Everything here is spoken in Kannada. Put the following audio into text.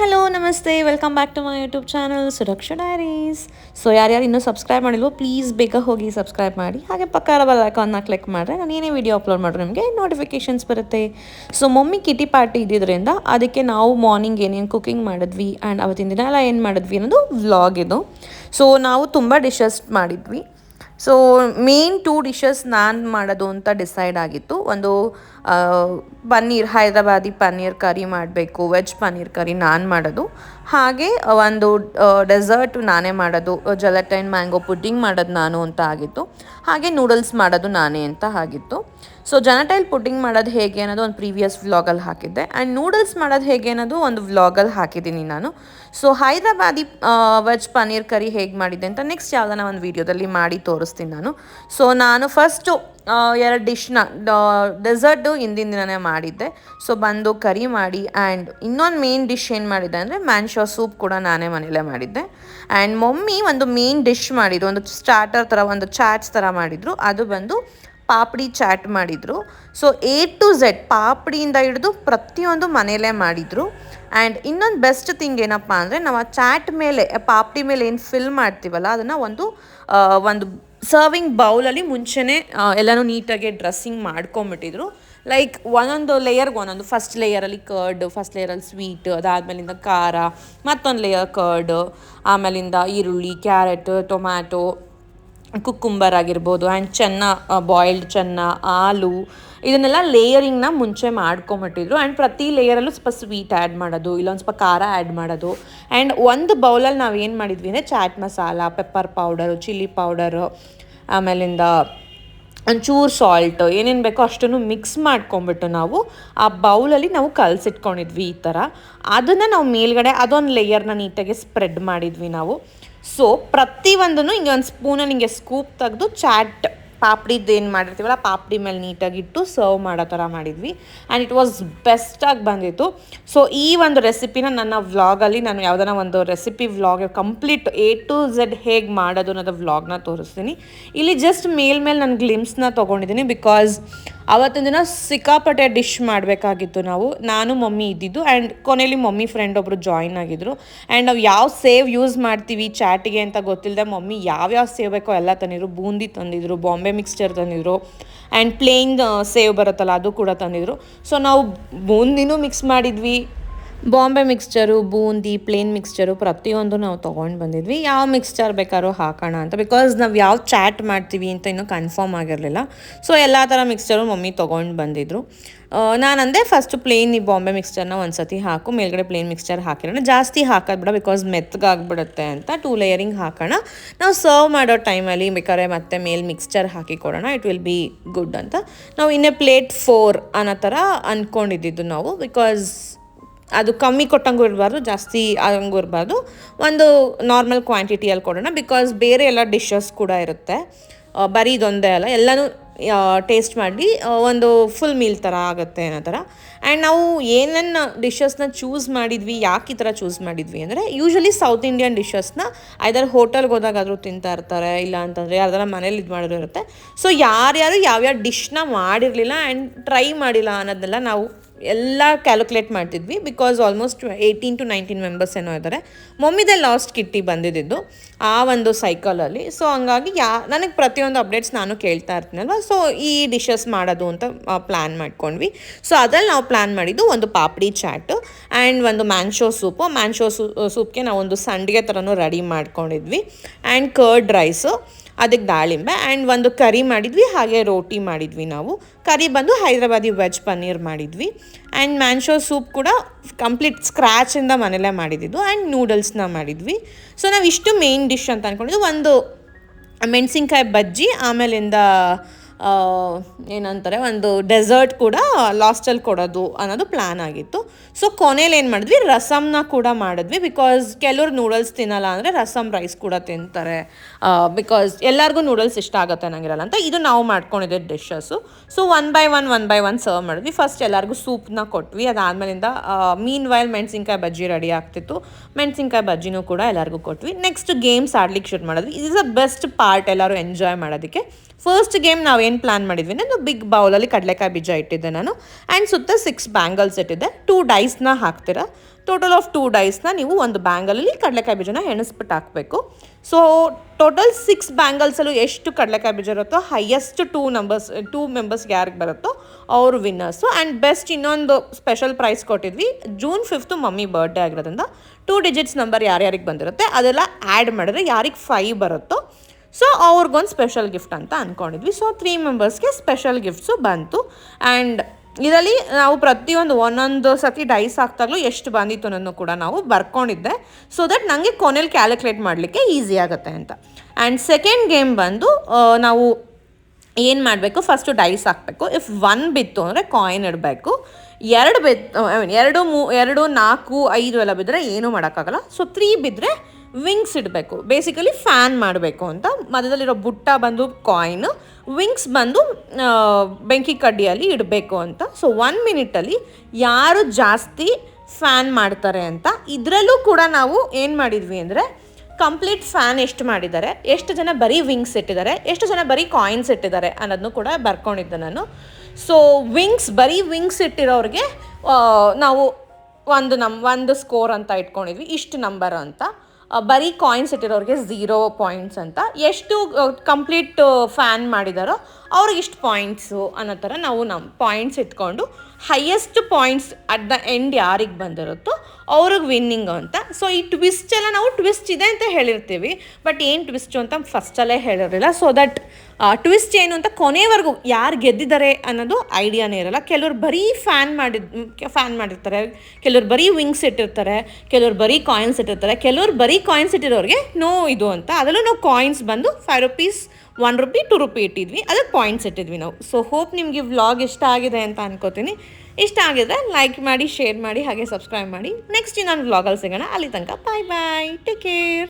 ಹಲೋ, ನಮಸ್ತೆ. Welcome back to my YouTube channel Suraksha diaries so ಯಾರ್ಯಾರು ಇನ್ನೂ ಸಬ್ಸ್ಕ್ರೈಬ್ ಮಾಡಿಲ್ವೋ ಪ್ಲೀಸ್ ಬೇಗ ಹೋಗಿ ಸಬ್ಸ್ಕ್ರೈಬ್ ಮಾಡಿ. ಹಾಗೆ ಪಕ್ಕ ಬಲ್ ಕ್ಲಿಕ್ ಮಾಡಿದ್ರೆ ನಾನು ಏನೇ ವಿಡಿಯೋ ಅಪ್ಲೋಡ್ ಮಾಡಿದ್ರೆ ನಿಮಗೆ ನೋಟಿಫಿಕೇಷನ್ಸ್ ಬರುತ್ತೆ. ಸೊ ಮಮ್ಮಿ ಕಿಟಿ ಪಾರ್ಟಿ ಇದ್ದಿದ್ದರಿಂದ ಅದಕ್ಕೆ ನಾವು ಮಾರ್ನಿಂಗ್ ಏನೇನು ಕುಕಿಂಗ್ ಮಾಡಿದ್ವಿ ಆ್ಯಂಡ್ ಅವತ್ತಿನ ದಿನ ಎಲ್ಲ ಏನು ಮಾಡಿದ್ವಿ ಅನ್ನೋದು ವ್ಲಾಗ್ ಇದು. ಸೊ ನಾವು ತುಂಬ ಡಿಶಸ್ ಮಾಡಿದ್ವಿ. ಸೊ ಮೇನ್ ಟೂ ಡಿಶಸ್ ನಾನು ಮಾಡೋದು ಅಂತ ಡಿಸೈಡ್ ಆಗಿತ್ತು. ಒಂದು ಪನ್ನೀರ್, ಹೈದ್ರಾಬಾದಿ ಪನ್ನೀರ್ ಕರಿ ಮಾಡಬೇಕು, ವೆಜ್ ಪನ್ನೀರ್ ಕರಿ ನಾನು ಮಾಡೋದು. ಹಾಗೆ ಒಂದು ಡೆಸರ್ಟ್ ನಾನೇ ಮಾಡೋದು ಜಲಟೈನ್ ಮ್ಯಾಂಗೋ ಪುಡ್ಡಿಂಗ್ ಮಾಡೋದು ನಾನು ಅಂತ ಆಗಿತ್ತು. ಹಾಗೆ ನೂಡಲ್ಸ್ ಮಾಡೋದು ನಾನೇ ಅಂತ ಆಗಿತ್ತು. ಸೊ ಜನಟೈಲ್ ಪುಡ್ಡಿಂಗ್ ಮಾಡೋದು ಹೇಗೆ ಅನ್ನೋದು ಒಂದು ಪ್ರೀವಿಯಸ್ ವ್ಲಾಗಲ್ಲಿ ಹಾಕಿದ್ದೆ. ಆ್ಯಂಡ್ ನೂಡಲ್ಸ್ ಮಾಡೋದು ಹೇಗೆ ಅನ್ನೋದು ಒಂದು ವ್ಲಾಗಲ್ಲಿ ಹಾಕಿದ್ದೀನಿ ನಾನು. So Hyderabadi veg paneer curry ಹೇಗೆ ಮಾಡಿದ್ದೆ ಅಂತ ನೆಕ್ಸ್ಟ್ ಯಾವ್ದಾನ ಒಂದು ವೀಡಿಯೋದಲ್ಲಿ ಮಾಡಿ ತೋರಿಸ್ತೀನಿ ನಾನು. ಸೊ ನಾನು ಫಸ್ಟು ಎರಡು ಡಿಶ್ನ ಡೆಸರ್ಟು ಹಿಂದಿನ ದಿನನೇ ಮಾಡಿದ್ದೆ. ಸೊ, ಬಂದು ಕರಿ ಮಾಡಿ, ಆ್ಯಂಡ್ ಇನ್ನೊಂದು ಮೇನ್ ಡಿಶ್ ಏನು ಮಾಡಿದ್ದೆ ಅಂದರೆ ಮ್ಯಾನ್ಶೋ ಸೂಪ್ ಕೂಡ ನಾನೇ ಮನೇಲೇ ಮಾಡಿದ್ದೆ. ಆ್ಯಂಡ್ ಮಮ್ಮಿ ಒಂದು ಮೇನ್ ಡಿಶ್ ಮಾಡಿದ್ರು, ಒಂದು ಸ್ಟಾರ್ಟರ್ ಥರ ಒಂದು ಚಾಟ್ಸ್ ಥರ ಮಾಡಿದರು. ಅದು ಬಂದು ಪಾಪಡಿ ಚಾಟ್ ಮಾಡಿದರು. ಸೊ, ಎ ಟು ಝೆಡ್ ಪಾಪಡಿಯಿಂದ ಹಿಡಿದು ಪ್ರತಿಯೊಂದು ಮನೇಲೇ ಮಾಡಿದರು. ಆ್ಯಂಡ್ ಇನ್ನೊಂದು ಬೆಸ್ಟ್ ಥಿಂಗ್ ಏನಪ್ಪ ಅಂದರೆ ನಾವು ಆ ಚಾಟ್ ಮೇಲೆ, ಪಾಪಡಿ ಮೇಲೆ ಏನು ಫಿಲ್ ಮಾಡ್ತೀವಲ್ಲ, ಅದನ್ನು ಒಂದು ಒಂದು ಸರ್ವಿಂಗ್ ಬೌಲಲ್ಲಿ ಮುಂಚೆನೇ ಎಲ್ಲನೂ ನೀಟಾಗಿ ಡ್ರೆಸ್ಸಿಂಗ್ ಮಾಡ್ಕೊಂಬಿಟ್ಟಿದ್ರು. ಲೈಕ್ ಒಂದೊಂದು ಲೇಯರ್ಗೆ ಒಂದೊಂದು. ಫಸ್ಟ್ ಲೇಯರಲ್ಲಿ ಕರ್ಡ್ ಫಸ್ಟ್ ಲೇಯರಲ್ಲಿ ಸ್ವೀಟ್ ಅದಾದಮೇಲಿಂದ ಖಾರ, ಮತ್ತೊಂದು ಲೇಯರ್ ಕರ್ಡ್ ಆಮೇಲಿಂದ ಈರುಳ್ಳಿ ಕ್ಯಾರೆಟ್ ಟೊಮ್ಯಾಟೊ ಕುಕ್ಕುಂಬರ್ ಆಗಿರ್ಬೋದು ಆ್ಯಂಡ್ ಚೆನ್ನ ಬಾಯ್ಲ್ಡ್ ಚೆನ್ನ ಆಲು ಇದನ್ನೆಲ್ಲ ಲೇಯರಿಂಗ್ನ ಮುಂಚೆ ಮಾಡ್ಕೊಂಬಿಟ್ಟಿದ್ರು. ಆ್ಯಂಡ್ ಪ್ರತಿ ಲೇಯರಲ್ಲೂ ಸ್ವಲ್ಪ ಸ್ವೀಟ್ ಆ್ಯಡ್ ಮಾಡೋದು ಇಲ್ಲೊಂದು ಸ್ವಲ್ಪ ಖಾರ ಆ್ಯಡ್ ಮಾಡೋದು. ಆ್ಯಂಡ್ ಒಂದು ಬೌಲಲ್ಲಿ ನಾವು ಏನು ಮಾಡಿದ್ವಿ ಅಂದರೆ chaat masala pepper powder chilli powder ಆಮೇಲಿಂದ ಒಂಚೂರು ಸಾಲ್ಟ್ ಏನೇನು ಬೇಕೋ ಅಷ್ಟನ್ನು ಮಿಕ್ಸ್ ಮಾಡ್ಕೊಂಬಿಟ್ಟು ನಾವು ಆ ಬೌಲಲ್ಲಿ ನಾವು ಕಲಸಿಟ್ಕೊಂಡಿದ್ವಿ ಈ ಥರ ಅದನ್ನು ನಾವು ಮೇಲ್ಗಡೆ ಅದೊಂದು ಲೇಯರ್ನ ನೀಟಾಗಿ ಸ್ಪ್ರೆಡ್ ಮಾಡಿದ್ವಿ ನಾವು. ಸೊ ಪ್ರತಿಯೊಂದನ್ನು ಹಿಂಗೆ ಒಂದು ಸ್ಪೂನಲ್ಲಿ ಹಿಂಗೆ ಸ್ಕೂಪ್ ತೆಗೆದು ಚಾಟ್ ಪಾಪಡಿದ್ದು ಏನು ಮಾಡಿರ್ತೀವಲ್ಲ, ಪಾಪಡಿ ಮೇಲೆ ನೀಟಾಗಿಟ್ಟು ಸರ್ವ್ ಮಾಡೋ ಥರ ಮಾಡಿದ್ವಿ. ಆ್ಯಂಡ್ ಇಟ್ ವಾಸ್ ಬೆಸ್ಟಾಗಿ ಬಂದಿತ್ತು. ಸೊ ಈ ಒಂದು ರೆಸಿಪಿನ ನನ್ನ ವ್ಲಾಗಲ್ಲಿ ನಾನು ಯಾವ್ದಾನ ಒಂದು recipe vlog complete A to Z ಹೇಗೆ ಮಾಡೋದು ಅನ್ನೋದು ವ್ಲಾಗ್ನ ತೋರಿಸ್ತೀನಿ. ಇಲ್ಲಿ ಜಸ್ಟ್ ಮೇಲ್ಮೇಲೆ ನಾನು ಗ್ಲಿಮ್ಸ್ನ ತೊಗೊಂಡಿದ್ದೀನಿ ಬಿಕಾಸ್ ಅವತ್ತಿನ ದಿನ ಸಿಕ್ಕಾಪಟ್ಟೆ ಡಿಶ್ ಮಾಡಬೇಕಾಗಿತ್ತು ನಾವು. ನಾನು, ಮಮ್ಮಿ ಇದ್ದಿದ್ದು ಆ್ಯಂಡ್ ಕೊನೆಯಲ್ಲಿ ಮಮ್ಮಿ ಫ್ರೆಂಡ್ ಒಬ್ಬರು ಜಾಯಿನ್ ಆಗಿದ್ರು. ಆ್ಯಂಡ್ ನಾವು ಯಾವ ಸೇವ್ ಯೂಸ್ ಮಾಡ್ತೀವಿ ಚಾಟಿಗೆ ಅಂತ ಗೊತ್ತಿಲ್ಲದೆ ಮಮ್ಮಿ ಯಾವ್ಯಾವ ಸೇವ್ ಬೇಕೋ ಎಲ್ಲ ತಂದಿದ್ರು. ಬೂಂದಿ ತಂದಿದ್ರು, ಬಾಂಬೆ ಮಿಕ್ಸ್ಚರ್ ತಂದಿದ್ರು ಆ್ಯಂಡ್ ಪ್ಲೇನ್ ಸೇವ್ ಬರುತ್ತಲ್ಲ ಅದು ಕೂಡ ತಂದಿದ್ರು. ಸೊ ನಾವು ಬೂಂದಿನೂ ಮಿಕ್ಸ್ ಮಾಡಿದ್ವಿ. Bombay mixture, boondi, plain mixture ಪ್ರತಿಯೊಂದು ನಾವು ತೊಗೊಂಡು ಬಂದಿದ್ವಿ. ಯಾವ ಮಿಕ್ಸ್ಚರ್ ಬೇಕಾದ್ರೂ ಹಾಕೋಣ ಅಂತ. ಬಿಕಾಸ್ ನಾವು ಯಾವ ಚಾಟ್ ಮಾಡ್ತೀವಿ ಅಂತ ಇನ್ನೂ ಕನ್ಫರ್ಮ್ ಆಗಿರಲಿಲ್ಲ. ಸೊ ಎಲ್ಲ ಥರ ಮಿಕ್ಸ್ಚರು ಮಮ್ಮಿ ತೊಗೊಂಡು ಬಂದಿದ್ರು. ನಾನು ಅಂದೆ ಫಸ್ಟು ಪ್ಲೇನ್ ಈ ಬಾಂಬೆ ಮಿಕ್ಸ್ಚರ್ನ ಒಂದು ಸತಿ ಹಾಕು. ಮೇಲ್ಗಡೆ ಪ್ಲೇನ್ ಮಿಕ್ಸ್ಚರ್ ಹಾಕಿರೋಣ. ಜಾಸ್ತಿ ಹಾಕೋದು ಬಿಕಾಸ್ ಮೆತ್ತಗಾಗ್ಬಿಡುತ್ತೆ ಅಂತ ಟೂ ಲೇಯರಿಂಗ್ ಹಾಕೋಣ. ನಾವು ಸರ್ವ್ ಮಾಡೋ ಟೈಮಲ್ಲಿ ಬೇಕಾದ್ರೆ ಮತ್ತೆ ಮೇಲ್ ಮಿಕ್ಸ್ಚರ್ ಹಾಕಿ ಕೊಡೋಣ. ಇಟ್ ವಿಲ್ ಬಿ ಗುಡ್ ಅಂತ. ನಾವು ಇನ್ನೇ ಪ್ಲೇಟ್ ಫೋರ್ ಅನ್ನೋ ಥರ ಅಂದ್ಕೊಂಡಿದ್ದಿದ್ದು ನಾವು. ಬಿಕಾಸ್ ಅದು ಕಮ್ಮಿ ಕೊಟ್ಟಂಗೂ ಇರಬಾರ್ದು, ಜಾಸ್ತಿ ಆಗಂಗೂ ಇರಬಾರ್ದು. ಒಂದು ನಾರ್ಮಲ್ ಕ್ವಾಂಟಿಟಿಯಲ್ಲಿ ಕೊಡೋಣ ಬಿಕಾಸ್ ಬೇರೆ ಎಲ್ಲ ಡಿಶಸ್ ಕೂಡ ಇರುತ್ತೆ. ಬರೀ ಇದೊಂದೇ ಅಲ್ಲ, ಎಲ್ಲನೂ ಟೇಸ್ಟ್ ಮಾಡಿ ಒಂದು ಫುಲ್ ಮೀಲ್ ಥರ ಆಗುತ್ತೆ ಅನ್ನೋ ಥರ. ಆ್ಯಂಡ್ ನಾವು ಏನೇನು ಡಿಶಸ್ನ ಚೂಸ್ ಮಾಡಿದ್ವಿ, ಯಾಕೆ ಈ ಥರ ಚೂಸ್ ಮಾಡಿದ್ವಿ ಅಂದರೆ ಯೂಶ್ವಲಿ ಸೌತ್ ಇಂಡಿಯನ್ ಡಿಶಸ್ನ ಐದಾರು ಹೋಟೆಲ್ಗೆ ಹೋದಾಗಾದರೂ ತಿಂತಾ ಇರ್ತಾರೆ, ಇಲ್ಲ ಅಂತಂದರೆ ಯಾರ್ದಾರ ಮನೇಲಿ ಇದು ಮಾಡೋದು ಇರುತ್ತೆ. ಸೊ ಯಾರ್ಯಾರು ಯಾವ್ಯಾವ ಡಿಶ್ನ ಮಾಡಿರಲಿಲ್ಲ ಆ್ಯಂಡ್ ಟ್ರೈ ಮಾಡಿಲ್ಲ ಅನ್ನೋದೆಲ್ಲ ನಾವು ಎಲ್ಲ ಕ್ಯಾಲ್ಕುಲೇಟ್ ಮಾಡ್ತಿದ್ವಿ because almost eighteen to nineteen members ಏನೋ ಇದ್ದಾರೆ ಮಮ್ಮಿದೇ ಲಾಸ್ಟ್ ಕಿಟ್ಟಿ ಬಂದಿದ್ದು ಆ ಒಂದು ಸೈಕಲಲ್ಲಿ ಸೊ ಹಂಗಾಗಿ ಯಾ, ನನಗೆ ಪ್ರತಿಯೊಂದು ಅಪ್ಡೇಟ್ಸ್ ನಾನು ಕೇಳ್ತಾ ಇರ್ತೀನಲ್ವ? ಸೊ ಈ ಡಿಶಸ್ ಮಾಡೋದು ಅಂತ ಪ್ಲ್ಯಾನ್ ಮಾಡ್ಕೊಂಡ್ವಿ. ಸೊ ಅದ್ರಲ್ಲಿ ನಾವು ಪ್ಲ್ಯಾನ್ ಮಾಡಿದ್ದು ಒಂದು ಪಾಪಡಿ ಚಾಟು ಆ್ಯಂಡ್ ಒಂದು ಮ್ಯಾನ್ಶೋ ಸೂಪು ಮ್ಯಾನ್ಶೋ ಸೂಪ್ಗೆ ನಾವು ಒಂದು ಸಂಡಿಗೆ ಥರನೂ ರೆಡಿ ಮಾಡ್ಕೊಂಡಿದ್ವಿ. ಆ್ಯಂಡ್ ಕರ್ಡ್ ರೈಸು ಅದಕ್ಕೆ ದಾಳಿಂಬೆ ಆ್ಯಂಡ್ ಒಂದು ಕರಿ ಮಾಡಿದ್ವಿ, ಹಾಗೆ ರೋಟಿ ಮಾಡಿದ್ವಿ ನಾವು. ಕರಿ ಬಂದು ಹೈದ್ರಾಬಾದಿ ವೆಜ್ ಪನ್ನೀರ್ ಮಾಡಿದ್ವಿ. ಆ್ಯಂಡ್ ಮ್ಯಾನ್ಶೋ ಸೂಪ್ ಕೂಡ ಕಂಪ್ಲೀಟ್ ಸ್ಕ್ರ್ಯಾಚಿಂದ ಮನೆಯಲ್ಲೇ ಮಾಡಿದ್ದು ಆ್ಯಂಡ್ ನೂಡಲ್ಸ್ನ ಮಾಡಿದ್ವಿ. ಸೊ ನಾವು ಇಷ್ಟು ಮೇನ್ ಡಿಶ್ ಅಂತ ಅಂದ್ಕೊಂಡಿದ್ದು ಒಂದು ಮೆಣಸಿನ್ಕಾಯಿ ಬಜ್ಜಿ, ಆಮೇಲಿಂದ ಏನಂತಾರೆ, ಒಂದು ಡೆಸರ್ಟ್ ಕೂಡ ಲಾಸ್ಟಲ್ಲಿ ಕೊಡೋದು ಅನ್ನೋದು ಪ್ಲ್ಯಾನ್ ಆಗಿತ್ತು. ಸೊ ಕೊನೆಯಲ್ಲಿ ಏನು ಮಾಡಿದ್ವಿ? ರಸಮ್ನ ಕೂಡ ಮಾಡಿದ್ವಿ ಬಿಕಾಸ್ ಕೆಲವ್ರು ನೂಡಲ್ಸ್ ತಿನ್ನಲ್ಲ ಅಂದರೆ ರಸಮ್ ರೈಸ್ ಕೂಡ ತಿಂತಾರೆ. ಬಿಕಾಸ್ ಎಲ್ಲರಿಗೂ ನೂಡಲ್ಸ್ ಇಷ್ಟ ಆಗುತ್ತೆ ನಂಗಿರಲ್ಲ ಅಂತ. ಇದು ನಾವು ಮಾಡ್ಕೊಂಡಿದ್ದೆ dishes so one by one one by one serve ಮಾಡಿದ್ವಿ. ಫಸ್ಟ್ ಎಲ್ಲರಿಗೂ ಸೂಪ್ನ ಕೊಟ್ವಿ. ಅದಾದಮೇಲಿಂದ ಮೀನ್ ವೈಲ್ ಮೆಣಸಿನ್ಕಾಯಿ ಬಜ್ಜಿ ರೆಡಿ ಆಗ್ತಿತ್ತು. ಮೆಣಸಿನ್ಕಾಯಿ ಬಜ್ಜಿನೂ ಕೂಡ ಎಲ್ಲರಿಗೂ ಕೊಟ್ವಿ. ನೆಕ್ಸ್ಟ್ ಗೇಮ್ಸ್ ಆಡ್ಲಿಕ್ಕೆ ಶುರು ಮಾಡಿದ್ವಿ. ಇಸ್ ಅ ಬೆಸ್ಟ್ ಪಾರ್ಟ್ ಎಲ್ಲರೂ ಎಂಜಾಯ್ ಮಾಡೋದಕ್ಕೆ. ಫಸ್ಟ್ ಗೇಮ್ ನಾವು ಏನು ಪ್ಲಾನ್ ಮಾಡಿದ್ವಿ ನಾನು ಬಿಗ್ ಬೌಲಲ್ಲಿ ಕಡಲೆಕಾಯಿ ಬೀಜ ಇಟ್ಟಿದ್ದೆ ನಾನು. ಆ್ಯಂಡ್ ಸುತ್ತ ಸಿಕ್ಸ್ ಬ್ಯಾಂಗಲ್ಸ್ ಇಟ್ಟಿದ್ದೆ. ಟೂ ಡೈಸ್ನ ಹಾಕ್ತೀರಾ? ಟೋಟಲ್ ಆಫ್ ಟೂ ಡೈಸ್ನ ನೀವು ಒಂದು ಬ್ಯಾಂಗಲಲ್ಲಿ ಕಡಲೆಕಾಯಿ ಬೀಜನ ಎಣಿಸ್ಬಿಟ್ಟು ಹಾಕಬೇಕು. ಸೊ ಟೋಟಲ್ ಸಿಕ್ಸ್ ಬ್ಯಾಂಗಲ್ಸಲ್ಲೂ ಎಷ್ಟು ಕಡಲೆಕಾಯಿ ಬೀಜ ಇರುತ್ತೋ ಹೈಯೆಸ್ಟ್ ಟೂ ನಂಬರ್ಸ್ ಟೂ ಮೆಂಬರ್ಸ್ಗೆ ಯಾರಿಗೆ ಬರುತ್ತೋ ಅವರು ವಿನ್ನರ್ಸು ಆ್ಯಂಡ್ ಬೆಸ್ಟ್ ಇನ್ನೊಂದು ಸ್ಪೆಷಲ್ ಪ್ರೈಸ್ ಕೊಟ್ಟಿದ್ವಿ. ಜೂನ್ ಫಿಫ್ತು ಮಮ್ಮಿ ಬರ್ಡೇ ಆಗಿರೋದ್ರಿಂದ ಟೂ ಡಿಜಿಟ್ಸ್ ನಂಬರ್ ಯಾರ್ಯಾರಿಗೆ ಬಂದಿರುತ್ತೆ, ಅದೆಲ್ಲ ಆ್ಯಡ್ ಮಾಡಿದ್ರೆ ಯಾರಿಗೆ ಫೈವ್ ಬರುತ್ತೋ ಸೊ ಅವ್ರಿಗೊಂದು ಸ್ಪೆಷಲ್ ಗಿಫ್ಟ್ ಅಂತ ಅಂದ್ಕೊಂಡಿದ್ವಿ ಸೊ ತ್ರೀ ಮೆಂಬರ್ಸ್ಗೆ ಸ್ಪೆಷಲ್ ಗಿಫ್ಟ್ಸು ಬಂತು. ಆ್ಯಂಡ್ ಇದರಲ್ಲಿ ನಾವು ಪ್ರತಿಯೊಂದು ಒಂದೊಂದು ಸತಿ ಡೈಸ್ ಹಾಕ್ತಾಗಲೂ ಎಷ್ಟು ಬಂದಿತ್ತು ಅನ್ನೋದು ಕೂಡ ನಾವು ಬರ್ಕೊಂಡಿದ್ದೆ. ಸೊ ದಟ್ ನನಗೆ ಕೊನೆಯಲ್ಲಿ ಕ್ಯಾಲ್ಕುಲೇಟ್ ಮಾಡಲಿಕ್ಕೆ ಈಸಿ ಆಗುತ್ತೆ ಅಂತ. ಆ್ಯಂಡ್ ಸೆಕೆಂಡ್ ಗೇಮ್ ಬಂದು ನಾವು ಏನು ಮಾಡಬೇಕು? ಫಸ್ಟು ಡೈಸ್ ಹಾಕಬೇಕು. ಇಫ್ ಒನ್ ಬಿತ್ತು ಅಂದರೆ ಕಾಯಿನ್ ಇಡಬೇಕು. ಎರಡು ಬಿತ್ತು ಐ ಮೀನ್ ಎರಡು ಮೂ, ಎರಡು ನಾಲ್ಕು, ಐದು ಎಲ್ಲ ಬಿದ್ದರೆ ಏನೂ ಮಾಡೋಕ್ಕಾಗಲ್ಲ. ಸೊ ತ್ರೀ ಬಿದ್ದರೆ ವಿಂಗ್ಸ್ ಇಡಬೇಕು. ಬೇಸಿಕಲಿ ಫ್ಯಾನ್ ಮಾಡಬೇಕು ಅಂತ. ಮಧ್ಯದಲ್ಲಿರೋ ಬುಟ್ಟ ಬಂದು ಕಾಯಿನ್ ವಿಂಗ್ಸ್ ಬಂದು ಬೆಂಕಿ ಕಡ್ಡಿಯಲ್ಲಿ ಇಡಬೇಕು ಅಂತ. ಸೊ ಒನ್ ಮಿನಿಟಲ್ಲಿ ಯಾರು ಜಾಸ್ತಿ ಫ್ಯಾನ್ ಮಾಡ್ತಾರೆ ಅಂತ, ಇದರಲ್ಲೂ ಕೂಡ ನಾವು ಏನು ಮಾಡಿದ್ವಿ ಅಂದರೆ ಕಂಪ್ಲೀಟ್ ಫ್ಯಾನ್ ಎಷ್ಟು ಮಾಡಿದ್ದಾರೆ, ಎಷ್ಟು ಜನ ಬರೀ ವಿಂಗ್ಸ್ ಇಟ್ಟಿದ್ದಾರೆ, ಎಷ್ಟು ಜನ ಬರೀ ಕಾಯಿನ್ಸ್ ಇಟ್ಟಿದ್ದಾರೆ ಅನ್ನೋದನ್ನು ಕೂಡ ಬರ್ಕೊಂಡಿದ್ದೆ ನಾನು. ಸೊ ವಿಂಗ್ಸ್ ಬರೀ ವಿಂಗ್ಸ್ ಇಟ್ಟಿರೋರಿಗೆ ನಾವು ಒಂದು ನಮ್ಮ ಒಂದು ಸ್ಕೋರ್ ಅಂತ ಇಟ್ಕೊಂಡಿದ್ವಿ, ಇಷ್ಟು ನಂಬರ್ ಅಂತ. ಬರೀ ಕಾಯಿನ್ಸ್ ಇಟ್ಟಿರೋರಿಗೆ ಝೀರೋ ಪಾಯಿಂಟ್ಸ್ ಅಂತ. ಎಷ್ಟು ಕಂಪ್ಲೀಟ್ ಫ್ಯಾನ್ ಮಾಡಿದಾರೋ ಅವ್ರಿಗೆ ಇಷ್ಟು ಪಾಯಿಂಟ್ಸು ಅನ್ನೋ ಥರ ನಾವು ನಮ್ಮ ಪಾಯಿಂಟ್ಸ್ ಇಟ್ಕೊಂಡು highest points at the end ಯಾರಿಗೆ ಬಂದಿರುತ್ತೋ ಅವ್ರಿಗೆ ವಿನ್ನಿಂಗ್ ಅಂತ. ಸೊ ಈ ಟ್ವಿಸ್ಟ್ ಎಲ್ಲ ನಾವು ಟ್ವಿಸ್ಟ್ ಇದೆ ಅಂತ ಹೇಳಿರ್ತೀವಿ. ಬಟ್ ಏನು ಟ್ವಿಸ್ಟು ಅಂತ ಫಸ್ಟಲ್ಲೇ ಹೇಳಿರಲಿಲ್ಲ. ಸೊ ದಟ್ ಟ್ವಿಸ್ಟ್ ಏನು ಅಂತ ಕೊನೆವರೆಗೂ ಯಾರು ಗೆದ್ದಿದ್ದಾರೆ ಅನ್ನೋದು ಐಡಿಯಾನೇ ಇರಲ್ಲ. ಕೆಲವ್ರು ಬರೀ ಫ್ಯಾನ್ ಮಾಡಿದ ಫ್ಯಾನ್ ಮಾಡಿರ್ತಾರೆ. ಕೆಲವ್ರು ಬರೀ ವಿಂಗ್ಸ್ ಇಟ್ಟಿರ್ತಾರೆ. ಕೆಲವ್ರು ಬರೀ ಕಾಯಿನ್ಸ್ ಇಟ್ಟಿರ್ತಾರೆ. ಕೆಲವ್ರು ಬರೀ ಕಾಯಿನ್ಸ್ ಇಟ್ಟಿರೋರಿಗೆ ನೋ ಇದು ಅಂತ. ಅದರಲ್ಲೂ ನಾವು ಕಾಯಿನ್ಸ್ ಬಂದು five rupees one rupee two rupee ಇಟ್ಟಿದ್ವಿ. ಅದಕ್ಕೆ ಪಾಯಿಂಟ್ಸ್ ಇಟ್ಟಿದ್ವಿ ನಾವು. ಸೊ ಹೋಪ್ ನಿಮಗೆ ವ್ಲಾಗ್ ಇಷ್ಟ ಆಗಿದೆ ಅಂತ ಅನ್ಕೋತೀನಿ. ಇಷ್ಟ ಆಗಿದ್ರೆ ಲೈಕ್ ಮಾಡಿ ಶೇರ್ ಮಾಡಿ, ಹಾಗೆ ಸಬ್ಸ್ಕ್ರೈಬ್ ಮಾಡಿ. ನೆಕ್ಸ್ಟ್ ಇನ್ನೊಂದು ವ್ಲಾಗಲ್ಲಿ ಸಿಗೋಣ. ಅಲ್ಲಿ ತನಕ ಬಾಯ್ ಬಾಯ್ ಟೇಕ್ ಕೇರ್